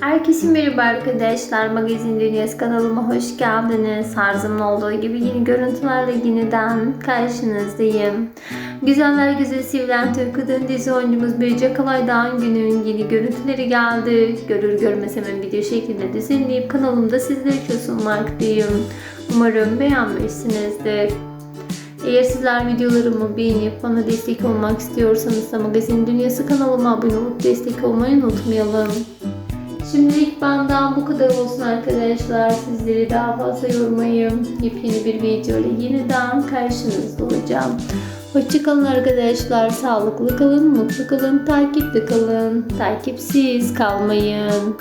Herkese merhaba arkadaşlar. Magazin Dünyası kanalıma hoş geldiniz. Her zaman olduğu gibi yeni görüntülerle yeniden karşınızdayım. Güzeller Güzeli Sivlen Türk Kadın dizi oyuncumuz Beyce Kalay'dan günün yeni görüntüleri geldi. Görür görmez hemen video şeklinde düzenleyip kanalımda sizler için sunmaktayım. Umarım beğenmişsinizdir. Eğer sizler videolarımı beğenip bana destek olmak istiyorsanız da Magazin Dünyası kanalıma abone olup destek olmayı unutmayalım. Şimdilik benden bu kadar olsun arkadaşlar. Sizleri daha fazla yormayayım. Yepyeni bir video ile yeniden karşınızda olacağım. Hoşçakalın arkadaşlar. Sağlıklı kalın, mutlu kalın, takipte kalın. Takipsiz kalmayın.